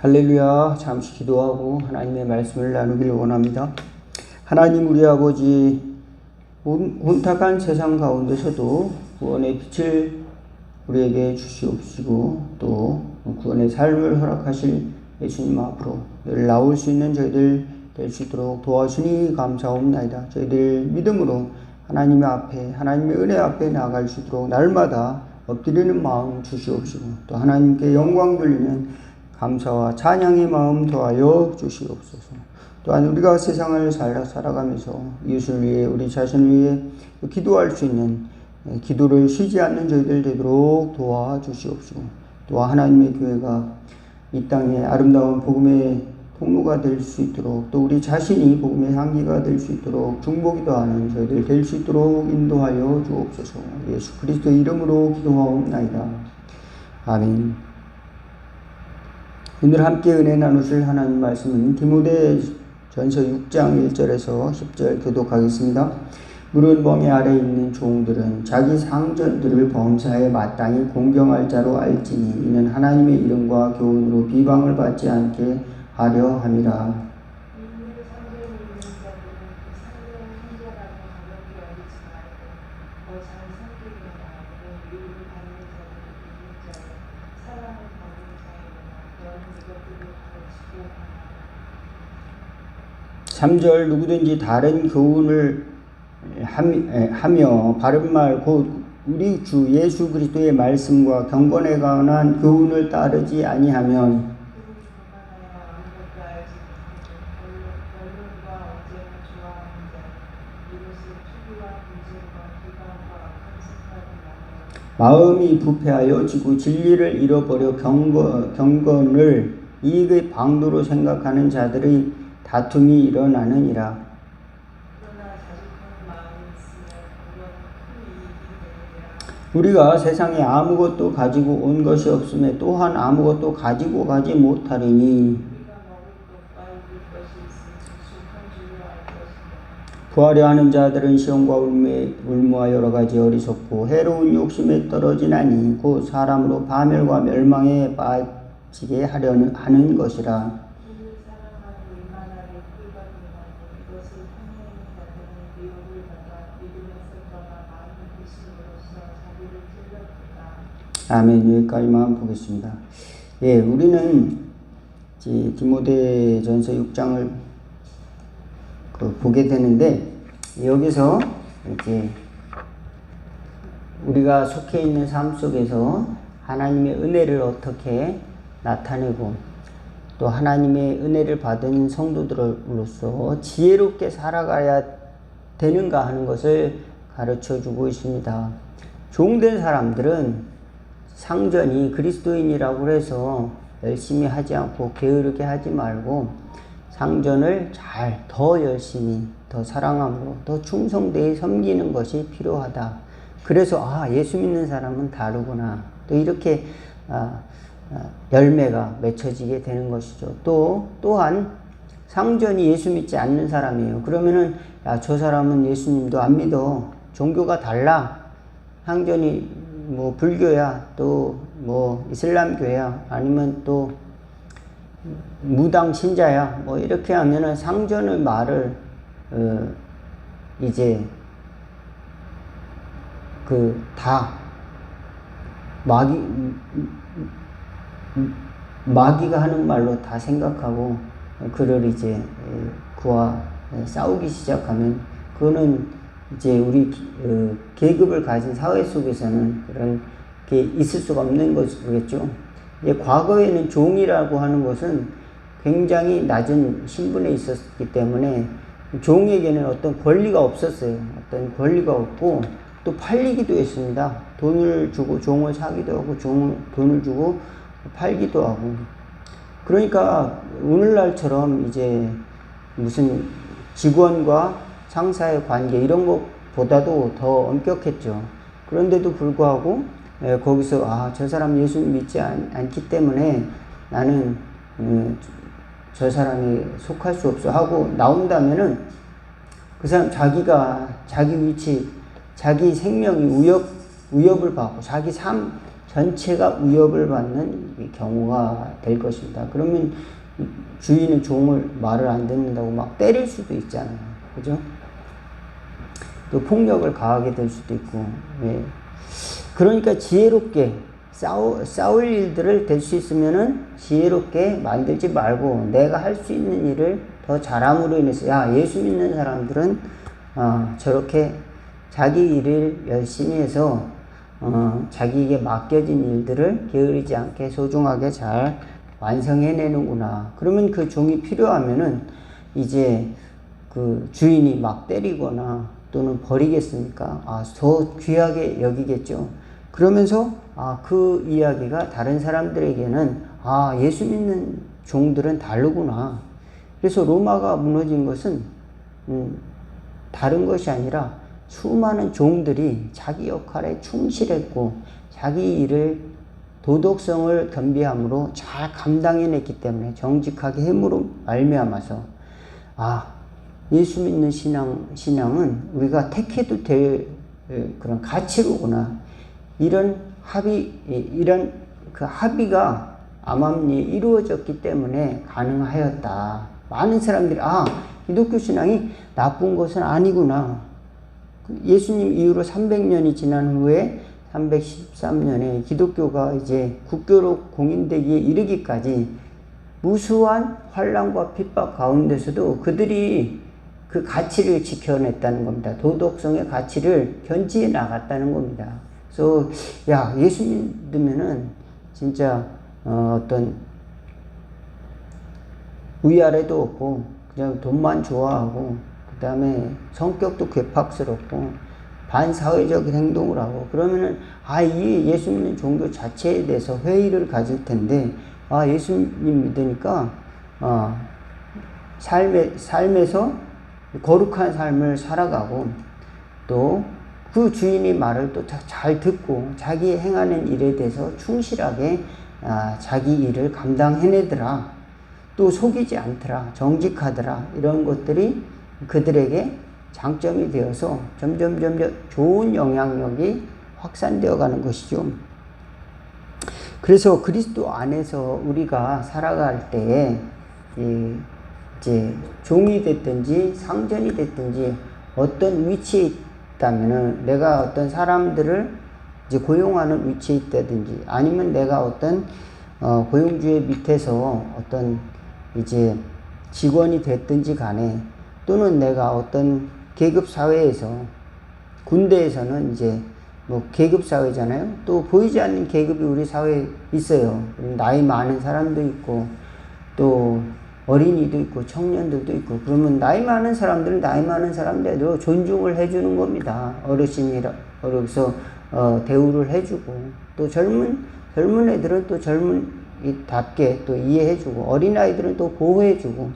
할렐루야. 잠시 기도하고 하나님의 말씀을 나누길 원합니다. 하나님 우리 아버지 온, 온탁한 세상 가운데서도 구원의 빛을 우리에게 주시옵시고 또 구원의 삶을 허락하실 예수님 앞으로 늘 나올 수 있는 저희들 될 수 있도록 도와주니 감사옵나이다. 저희들 믿음으로 하나님 앞에 하나님의 은혜 앞에 나아갈 수 있도록 날마다 엎드리는 마음 주시옵시고 또 하나님께 영광 돌리는 감사와 찬양의 마음 더하여 주시옵소서. 또한 우리가 세상을 살아, 살아가면서 이웃을 위해 우리 자신을 위해 기도할 수 있는 기도를 쉬지 않는 저희들 되도록 도와주시옵시고 또 하나님의 교회가 이 땅에 아름다운 복음의 통로가 될 수 있도록 또 우리 자신이 복음의 향기가 될 수 있도록 중보기도 하는 저희들 될 수 있도록 인도하여 주옵소서. 예수 그리스도 이름으로 기도하옵나이다. 아멘. 오늘 함께 은혜 나누실 하나님 말씀은 디모데 전서 6장 1절에서 10절 교독하겠습니다. 물은 멍에 아래 있는 종들은 자기 상전들을 범사에 마땅히 공경할 자로 알지니 이는 하나님의 이름과 교훈으로 비방을 받지 않게 하려 함이라. 삼절 누구든지 다른 교훈을 하며 바른 말 곧 우리 주 예수 그리스도의 말씀과 경건에 관한 교훈을 따르지 아니하면 마음이 부패하여 지고 진리를 잃어버려 경건, 경건을 이익의 방도로 생각하는 자들의 다툼이 일어나느니라. 우리가 세상에 아무것도 가지고 온 것이 없음에 또한 아무것도 가지고 가지 못하리니 부하려 하는 자들은 시험과 울매, 울무와 여러 가지 어리석고 해로운 욕심에 떨어지나니 곧 사람으로 파멸과 멸망에 빠지게 하려는 하는 것이라. 아멘. 여기까지만 보겠습니다. 예, 우리는 이제 디모데 전서 6장을 그 보게 되는데, 여기서 이제 우리가 속해 있는 삶 속에서 하나님의 은혜를 어떻게 나타내고 또 하나님의 은혜를 받은 성도들로서 지혜롭게 살아가야 되는가 하는 것을 가르쳐 주고 있습니다. 종된 사람들은 상전이 그리스도인이라고 해서 열심히 하지 않고 게으르게 하지 말고 상전을 잘 더 열심히 더 사랑함으로 더 충성되이 섬기는 것이 필요하다. 그래서 아 예수 믿는 사람은 다르구나. 또 이렇게 아, 아, 열매가 맺혀지게 되는 것이죠. 또 또한 상전이 예수 믿지 않는 사람이에요. 그러면은 야 저 사람은 예수님도 안 믿어. 종교가 달라. 상전이 뭐 불교야 또 뭐 이슬람교야 아니면 또 무당 신자야 뭐 이렇게 하면은 상전의 말을 어 이제 그 다 마귀 마귀가 하는 말로 다 생각하고 그를 이제 그와 싸우기 시작하면 그거는 이제 우리 어, 계급을 가진 사회 속에서는 그런 게 있을 수가 없는 것이겠죠. 이제 과거에는 종이라고 하는 것은 굉장히 낮은 신분에 있었기 때문에 종에게는 어떤 권리가 없었어요. 어떤 권리가 없고 또 팔리기도 했습니다. 돈을 주고 종을 사기도 하고 종, 돈을 주고 팔기도 하고. 그러니까 오늘날처럼 이제 무슨 직원과 상사의 관계 이런 것보다도 더 엄격했죠. 그런데도 불구하고 예, 거기서 아 저 사람 예수 믿지 않, 기 때문에 나는 음, 저 사람이 속할 수 없어 하고 나온다면은 그 사람 자기가 자기 위치 자기 생명이 위협 위협을 받고 자기 삶 전체가 위협을 받는 이 경우가 될 것입니다. 그러면 이 주인은 종을 말을 안 듣는다고 막 때릴 수도 있잖아요. 그죠? 또 폭력을 가하게 될 수도 있고, 예. 그러니까 지혜롭게 싸우, 싸울 일들을 될 수 있으면은 지혜롭게 만들지 말고 내가 할 수 있는 일을 더 잘함으로 인해서 야 예수 믿는 사람들은 어, 저렇게 자기 일을 열심히 해서 어, 자기에게 맡겨진 일들을 게으르지 않게 소중하게 잘 완성해내는구나. 그러면 그 종이 필요하면은 이제 그 주인이 막 때리거나 또는 버리겠습니까? 아, 더 귀하게 여기겠죠. 그러면서 아, 그 이야기가 다른 사람들에게는 아, 예수 믿는 종들은 다르구나. 그래서 로마가 무너진 것은 음, 다른 것이 아니라 수많은 종들이 자기 역할에 충실했고 자기 일을 도덕성을 겸비함으로 잘 감당해냈기 때문에 정직하게 힘으로 말미암아서 아 예수 믿는 신앙 신앙은 우리가 택해도 될 그런 가치로구나 이런 합의 이런 그 합의가 암암리에 이루어졌기 때문에 가능하였다. 많은 사람들이 아 기독교 신앙이 나쁜 것은 아니구나. 예수님 이후로 300년이 지난 후에 313년에 기독교가 이제 국교로 공인되기에 이르기까지 무수한 환란과 핍박 가운데서도 그들이 그 가치를 지켜냈다는 겁니다. 도덕성의 가치를 견지해 나갔다는 겁니다. 그래서 야 예수 믿으면은 진짜 어, 어떤 위아래도 없고 그냥 돈만 좋아하고 그 다음에 성격도 괴팍스럽고 반사회적인 행동을 하고 그러면은 아이 예수 믿는 종교 자체에 대해서 회의를 가질 텐데 아 예수님 믿으니까 어, 삶에 삶에서 거룩한 삶을 살아가고 또 그 주인의 말을 또 잘 듣고 자기 행하는 일에 대해서 충실하게 아, 자기 일을 감당해내더라. 또 속이지 않더라. 정직하더라. 이런 것들이 그들에게 장점이 되어서 점점 점점 좋은 영향력이 확산되어 가는 것이죠. 그래서 그리스도 안에서 우리가 살아갈 때에 이제 종이 됐든지 상전이 됐든지 어떤 위치에 있다면은 내가 어떤 사람들을 이제 고용하는 위치에 있다든지 아니면 내가 어떤 어, 고용주의 밑에서 어떤 이제 직원이 됐든지 간에 또는 내가 어떤 계급 사회에서 군대에서는 이제 뭐 계급 사회잖아요. 또 보이지 않는 계급이 우리 사회에 있어요. 나이 많은 사람도 있고 또 어린이도 있고 청년들도 있고 그러면 나이 많은 사람들은 나이 많은 사람들도 존중을 해주는 겁니다. 어르신이라 그래서 어, 대우를 해주고 또 젊은 젊은 애들은 또 젊은이답게 또 이해해주고 어린 아이들은 또 보호해주고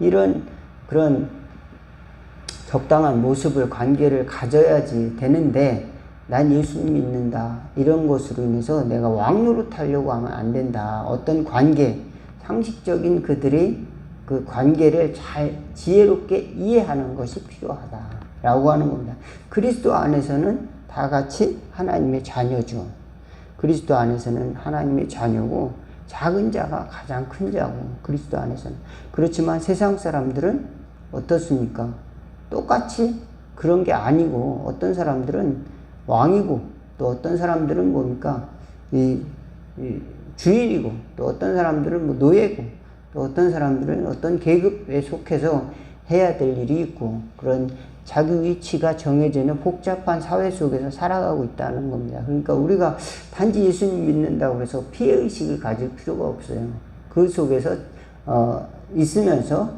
이런 그런 적당한 모습을 관계를 가져야지 되는데 난 예수님 믿는다 이런 것으로 인해서 내가 왕노릇 하려고 하면 안 된다 어떤 관계 상식적인 그들이 그 관계를 잘 지혜롭게 이해하는 것이 필요하다라고 하는 겁니다. 그리스도 안에서는 다 같이 하나님의 자녀죠. 그리스도 안에서는 하나님의 자녀고 작은 자가 가장 큰 자고 그리스도 안에서는 그렇지만 세상 사람들은 어떻습니까? 똑같이 그런 게 아니고 어떤 사람들은 왕이고 또 어떤 사람들은 뭡니까? 이, 이 주인이고 또 어떤 사람들은 뭐 노예고 또 어떤 사람들은 어떤 계급에 속해서 해야 될 일이 있고 그런 자기 위치가 정해지는 복잡한 사회 속에서 살아가고 있다는 겁니다. 그러니까 우리가 단지 예수님 믿는다고 해서 피해의식을 가질 필요가 없어요. 그 속에서 어, 있으면서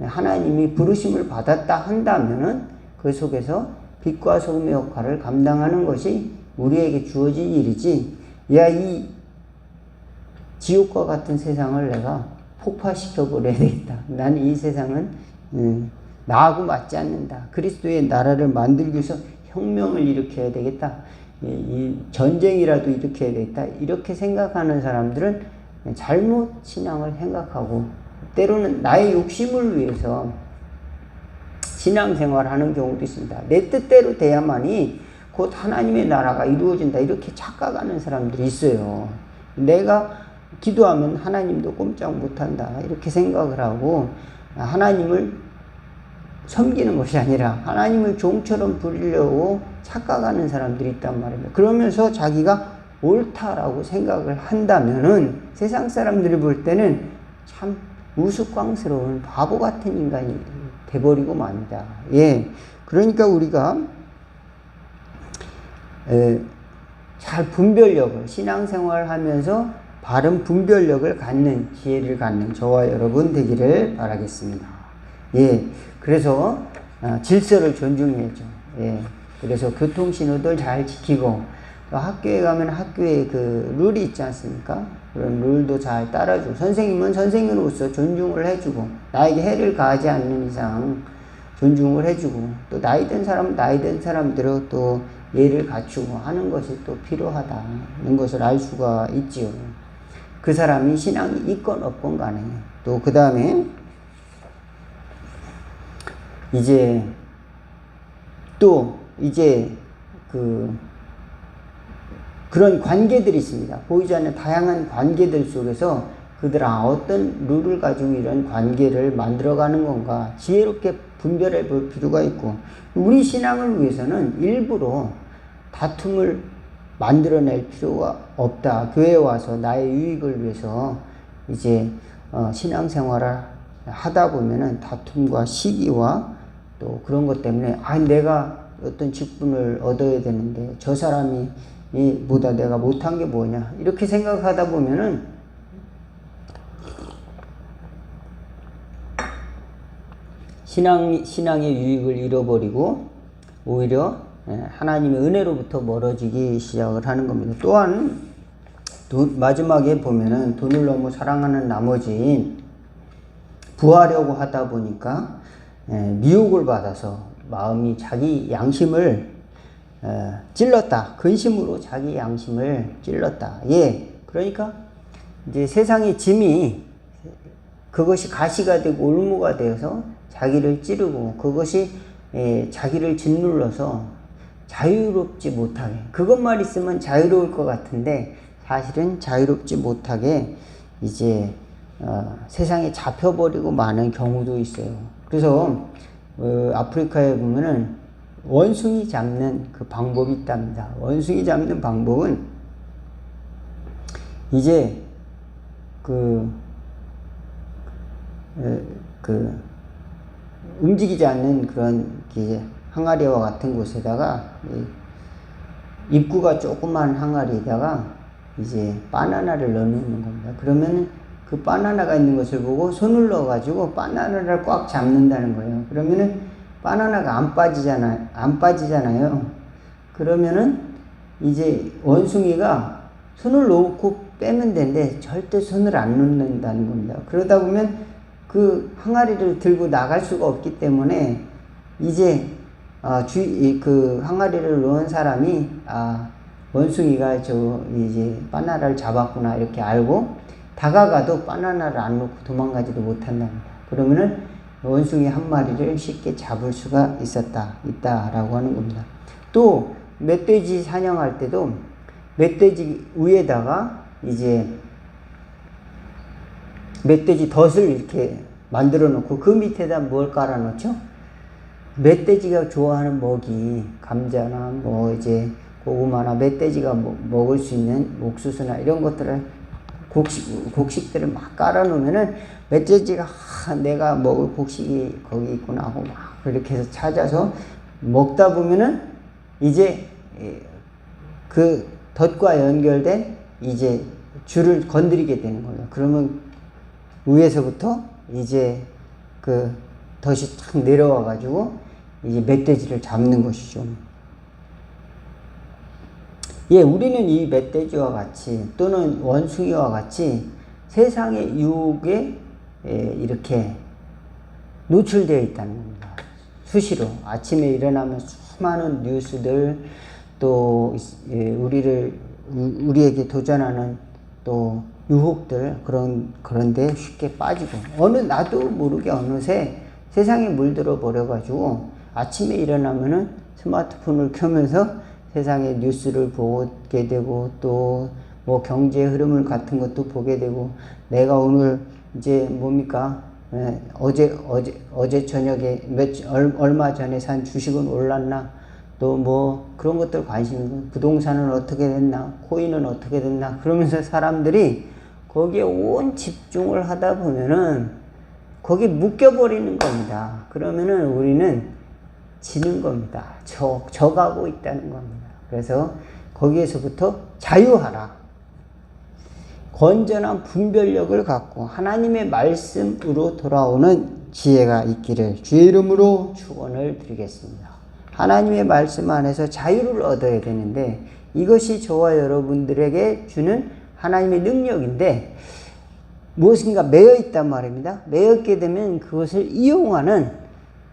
하나님이 부르심을 받았다 한다면은 그 속에서 빛과 소금의 역할을 감당하는 것이 우리에게 주어진 일이지, 야, 이 지옥과 같은 세상을 내가 폭파시켜 버려야 되겠다. 나는 이 세상은 음, 나하고 맞지 않는다. 그리스도의 나라를 만들기 위해서 혁명을 일으켜야 되겠다. 이, 이 전쟁이라도 일으켜야 되겠다. 이렇게 생각하는 사람들은 잘못 신앙을 생각하고 때로는 나의 욕심을 위해서 신앙생활 하는 경우도 있습니다. 내 뜻대로 돼야만이 곧 하나님의 나라가 이루어진다 이렇게 착각하는 사람들이 있어요. 내가 기도하면 하나님도 꼼짝 못한다 이렇게 생각을 하고 하나님을 섬기는 것이 아니라 하나님을 종처럼 부리려고 착각하는 사람들이 있단 말입니다. 그러면서 자기가 옳다라고 생각을 한다면은 세상 사람들이 볼 때는 참 우스꽝스러운 바보 같은 인간이 돼버리고 맙니다. 예. 그러니까 우리가 에, 잘 분별력을 신앙생활 하면서 바른 분별력을 갖는 지혜를 갖는 저와 여러분 되기를 바라겠습니다. 예. 그래서 어, 질서를 존중해야죠. 예. 그래서 교통신호들 잘 지키고 또 학교에 가면 학교에 그 룰이 있지 않습니까? 그런 룰도 잘 따라주고 선생님은 선생님으로서 존중을 해주고 나에게 해를 가하지 않는 이상 존중을 해주고 또 나이 든 사람은 나이 든 사람대로 또 예를 갖추고 하는 것이 또 필요하다는 것을 알 수가 있지요. 그 사람이 신앙이 있건 없건 간에 또 그 다음에 이제 또 이제 그 그런 관계들이 있습니다. 보이지 않는 다양한 관계들 속에서 그들은 어떤 룰을 가지고 이런 관계를 만들어가는 건가 지혜롭게 분별해 볼 필요가 있고 우리 신앙을 위해서는 일부러 다툼을 만들어낼 필요가 없다. 교회에 와서 나의 유익을 위해서 이제 어, 신앙생활을 하다 보면은 다툼과 시기와 또 그런 것 때문에 아 내가 어떤 직분을 얻어야 되는데 저 사람이 보다 내가 못한 게 뭐냐 이렇게 생각하다 보면은 신앙 신앙의 유익을 잃어버리고 오히려 예, 하나님의 은혜로부터 멀어지기 시작을 하는 겁니다. 또한 돈, 마지막에 보면은 돈을 너무 사랑하는 나머지 부하려고 하다 보니까 예, 미혹을 받아서 마음이 자기 양심을 어, 찔렀다. 근심으로 자기 양심을 찔렀다. 예. 그러니까 이제 세상의 짐이 그것이 가시가 되고 올무가 되어서 자기를 찌르고 그것이 예, 자기를 짓눌러서 자유롭지 못하게 그것만 있으면 자유로울 것 같은데 사실은 자유롭지 못하게 이제 어, 세상에 잡혀버리고 마는 경우도 있어요. 그래서 어, 아프리카에 보면은 원숭이 잡는 그 방법이 있답니다. 원숭이 잡는 방법은 이제 그, 그, 움직이지 않는 그런 이제 항아리와 같은 곳에다가 입구가 조그만 항아리에다가 이제 바나나를 넣어놓는 겁니다. 그러면 그 바나나가 있는 것을 보고 손을 넣어가지고 바나나를 꽉 잡는다는 거예요. 그러면은 바나나가 안 빠지잖아요. 안 빠지잖아요. 그러면은 이제 원숭이가 손을 놓고 빼면 되는데 절대 손을 안 놓는다는 겁니다. 그러다 보면 그 항아리를 들고 나갈 수가 없기 때문에 이제 아, 주, 그 항아리를 놓은 사람이 아, 원숭이가 저 이제 바나나를 잡았구나 이렇게 알고 다가가도 바나나를 안 놓고 도망가지도 못한답니다. 그러면은 원숭이 한 마리를 쉽게 잡을 수가 있었다, 있다라고 하는 겁니다. 또, 멧돼지 사냥할 때도 멧돼지 위에다가 이제 멧돼지 덫을 이렇게 만들어 놓고 그 밑에다 뭘 깔아 놓죠? 멧돼지가 좋아하는 먹이, 감자나 뭐 이제 고구마나 멧돼지가 먹을 수 있는 옥수수나 이런 것들을 곡식, 곡식들을 막 깔아 놓으면은 멧돼지가 아, 내가 먹을 곡식이 거기 있구나 하고 막 그렇게 해서 찾아서 먹다 보면은 이제 그 덫과 연결된 이제 줄을 건드리게 되는 거예요. 그러면 위에서부터 이제 그 덫이 탁 내려와 가지고 이제 멧돼지를 잡는 것이죠. 예, 우리는 이 멧돼지와 같이 또는 원숭이와 같이 세상의 유혹에 예, 이렇게 노출되어 있다는 겁니다. 수시로 아침에 일어나면 수많은 뉴스들 또 예, 우리를 우리에게 도전하는 또 유혹들 그런 그런데 쉽게 빠지고 어느 나도 모르게 어느새 세상에 물들어 버려 가지고 아침에 일어나면은 스마트폰을 켜면서 세상의 뉴스를 보게 되고 또 뭐 경제 흐름을 같은 것도 보게 되고 내가 오늘 이제 뭡니까? 예, 어제 어제 어제 저녁에 몇 얼, 얼마 전에 산 주식은 올랐나? 또 뭐 그런 것들 관심 부동산은 어떻게 됐나? 코인은 어떻게 됐나? 그러면서 사람들이 거기에 온 집중을 하다 보면은 거기 묶여버리는 겁니다. 그러면은 우리는 지는 겁니다. 저, 저가고 있다는 겁니다. 그래서 거기에서부터 자유하라. 건전한 분별력을 갖고 하나님의 말씀으로 돌아오는 지혜가 있기를 주의 이름으로 축원을 드리겠습니다. 하나님의 말씀 안에서 자유를 얻어야 되는데 이것이 저와 여러분들에게 주는 하나님의 능력인데 무엇인가 매여 있단 말입니다. 매였게 되면 그것을 이용하는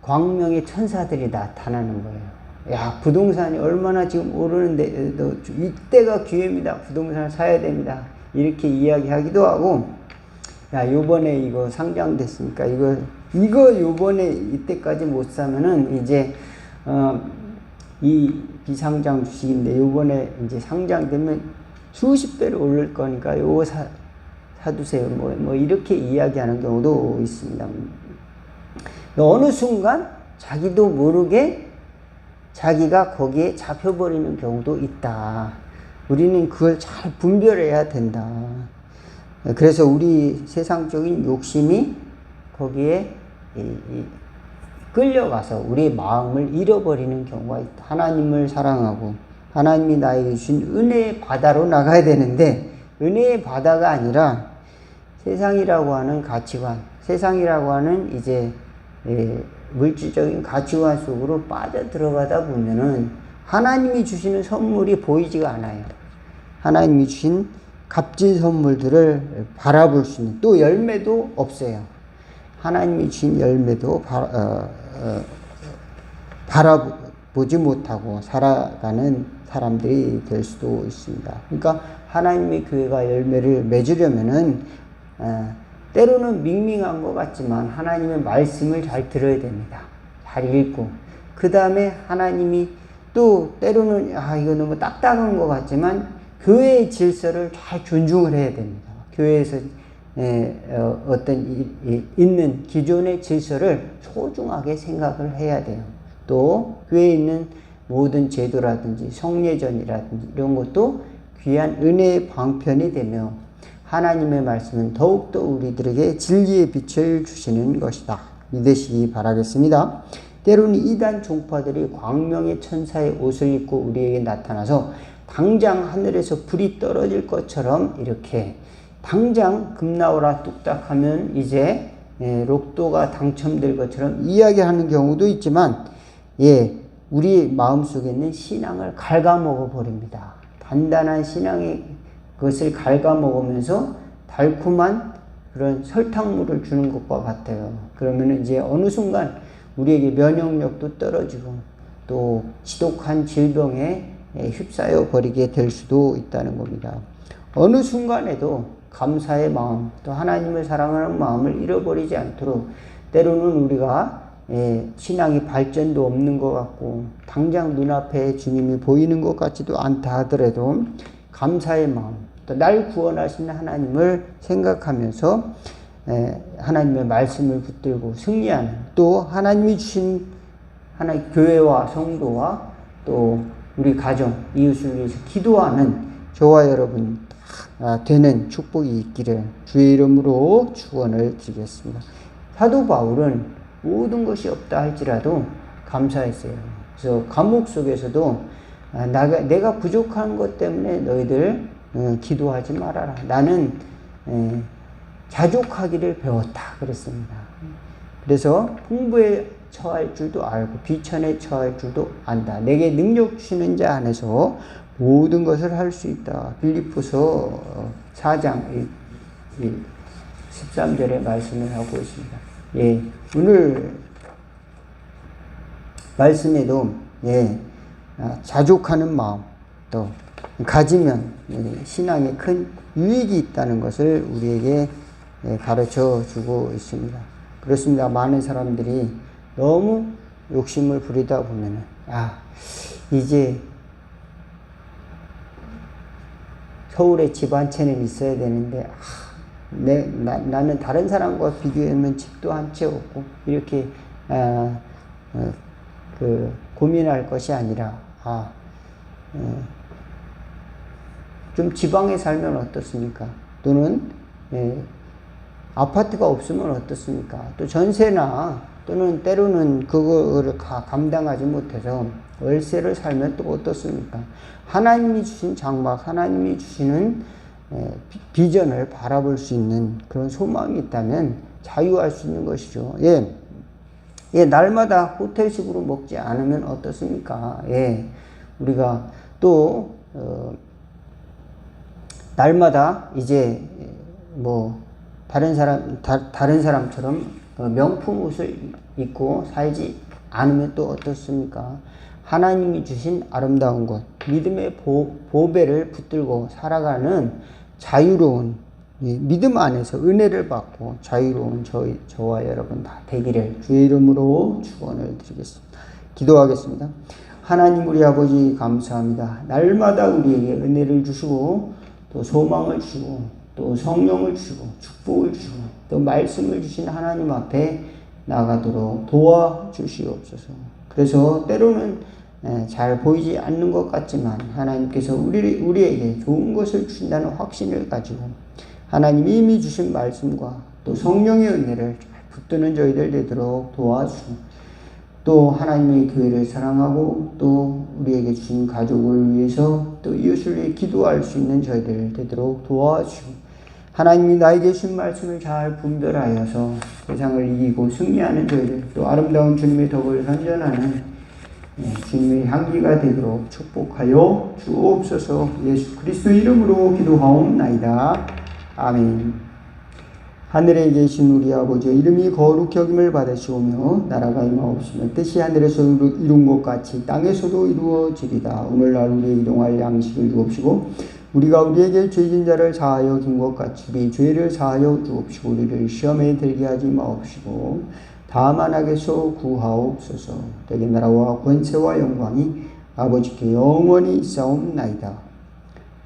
광명의 천사들이 나타나는 거예요. 야, 부동산이 얼마나 지금 오르는데, 너 이때가 기회입니다. 부동산을 사야 됩니다. 이렇게 이야기하기도 하고, 야, 요번에 이거 상장됐으니까, 이거, 이거 요번에 이때까지 못 사면은 이제, 어, 이 비상장 주식인데, 요번에 이제 상장되면 수십 배로 오를 거니까, 요거 사, 사두세요. 뭐, 뭐, 이렇게 이야기하는 경우도 있습니다. 어느 순간 자기도 모르게 자기가 거기에 잡혀버리는 경우도 있다. 우리는 그걸 잘 분별해야 된다. 그래서 우리 세상적인 욕심이 거기에 끌려가서 우리의 마음을 잃어버리는 경우가 있다. 하나님을 사랑하고 하나님이 나에게 주신 은혜의 바다로 나가야 되는데 은혜의 바다가 아니라 세상이라고 하는 가치관, 세상이라고 하는 이제 예, 물질적인 가치관 속으로 빠져 들어가다 보면은 하나님이 주시는 선물이 보이지가 않아요. 하나님이 주신 값진 선물들을 바라볼 수 있는 또 열매도 없어요. 하나님이 주신 열매도 바, 어, 어, 바라보지 못하고 살아가는 사람들이 될 수도 있습니다. 그러니까 하나님의 교회가 열매를 맺으려면은 어, 때로는 밍밍한 것 같지만 하나님의 말씀을 잘 들어야 됩니다. 잘 읽고 그 다음에 하나님이 또 때로는 아 이거 너무 딱딱한 것 같지만 교회의 질서를 잘 존중을 해야 됩니다. 교회에서 에, 어, 어떤 있는 기존의 질서를 소중하게 생각을 해야 돼요. 또 교회에 있는 모든 제도라든지 성례전이라든지 이런 것도 귀한 은혜의 방편이 되며 하나님의 말씀은 더욱더 우리들에게 진리의 빛을 주시는 것이다. 믿으시기 바라겠습니다. 때로는 이단 종파들이 광명의 천사의 옷을 입고 우리에게 나타나서 당장 하늘에서 불이 떨어질 것처럼 이렇게 당장 금나오라 뚝딱 하면 이제 예, 로또가 당첨될 것처럼 이야기하는 경우도 있지만 예, 우리 마음속에 있는 신앙을 갉아먹어 버립니다. 단단한 신앙의 그것을 갉아먹으면서 달콤한 그런 설탕물을 주는 것과 같아요. 그러면 이제 어느 순간 우리에게 면역력도 떨어지고 또 지독한 질병에 휩싸여 버리게 될 수도 있다는 겁니다. 어느 순간에도 감사의 마음, 또 하나님을 사랑하는 마음을 잃어버리지 않도록 때로는 우리가 신앙이 발전도 없는 것 같고 당장 눈앞에 주님이 보이는 것 같지도 않다 하더라도 감사의 마음, 또 날 구원하시는 하나님을 생각하면서 하나님의 말씀을 붙들고 승리하는 또 하나님이 주신 하나의 교회와 성도와 또 우리 가정, 이웃을 위해서 기도하는 저와 여러분 아, 되는 축복이 있기를 주의 이름으로 축원을 드리겠습니다. 사도 바울은 모든 것이 없다 할지라도 감사했어요. 그래서 감옥 속에서도 아, 내가 부족한 것 때문에 너희들 어, 기도하지 말아라. 나는 자족하기를 배웠다. 그랬습니다. 그래서 풍부에 처할 줄도 알고 비천에 처할 줄도 안다. 내게 능력 주시는 자 안에서 모든 것을 할 수 있다. 빌리포서 4장 13절에 말씀을 하고 있습니다. 예, 오늘 말씀에도 예, 아, 자족하는 마음 또 가지면 신앙에 큰 유익이 있다는 것을 우리에게 예, 가르쳐 주고 있습니다. 그렇습니다. 많은 사람들이 너무 욕심을 부리다 보면은, 아, 이제 서울에 집 한 채는 있어야 되는데 아, 내, 나, 나는 다른 사람과 비교하면 집도 한 채 없고 이렇게 아, 어, 그 고민할 것이 아니라 아, 어, 좀 지방에 살면 어떻습니까? 또는 예, 아파트가 없으면 어떻습니까? 또 전세나 또는 때로는 그거를 가- 감당하지 못해서 월세를 살면 또 어떻습니까? 하나님이 주신 장막, 하나님이 주시는 에, 비- 비전을 바라볼 수 있는 그런 소망이 있다면 자유할 수 있는 것이죠. 예. 예, 날마다 호텔식으로 먹지 않으면 어떻습니까? 예. 우리가 또, 어, 날마다 이제 뭐 다른 사람 다, 다른 사람처럼 어, 명품 옷을 입고 살지 않으면 또 어떻습니까? 하나님이 주신 아름다운 것, 믿음의 보, 보배를 붙들고 살아가는 자유로운 예, 믿음 안에서 은혜를 받고 자유로운 저희, 저와 여러분 다 되기를 주의 이름으로 축원을 드리겠습니다. 기도하겠습니다. 하나님 우리 아버지 감사합니다. 날마다 우리에게 은혜를 주시고 또 소망을 주시고 또 성령을 주시고 축복을 주시고 또 말씀을 주신 하나님 앞에 나가도록 도와주시옵소서. 그래서 때로는 예, 잘 보이지 않는 것 같지만 하나님께서 우리, 우리에게 좋은 것을 주신다는 확신을 가지고 하나님 이미 주신 말씀과 또 성령의 은혜를 잘 붙드는 저희들 되도록 도와주시고 또 하나님의 교회를 사랑하고 또 우리에게 주신 가족을 위해서 또 이웃을 위해 기도할 수 있는 저희들 되도록 도와주시고 하나님이 나에게 주신 말씀을 잘 분별하여서 세상을 이기고 승리하는 저희들 또 아름다운 주님의 덕을 선전하는 예, 주님의 향기가 되도록 축복하여 주옵소서 예수 그리스도 이름으로 기도하옵나이다. 아멘. 하늘에 계신 우리 아버지 이름이 거룩히 여김을 받으시오며 나라가 임하옵시며 뜻이 하늘에서 이룬 것 같이 땅에서도 이루어지리다. 오늘날 우리의 일용할 양식을 주옵시고 우리가 우리에게 죄진 자를 사하여 준 것 같이 우리 죄를 사하여 주옵시고 우리를 시험에 들게 하지 마옵시고 다만 악에서 구하옵소서 되게 나라와 권세와 영광이 아버지께 영원히 있사옵나이다.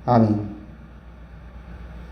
아멘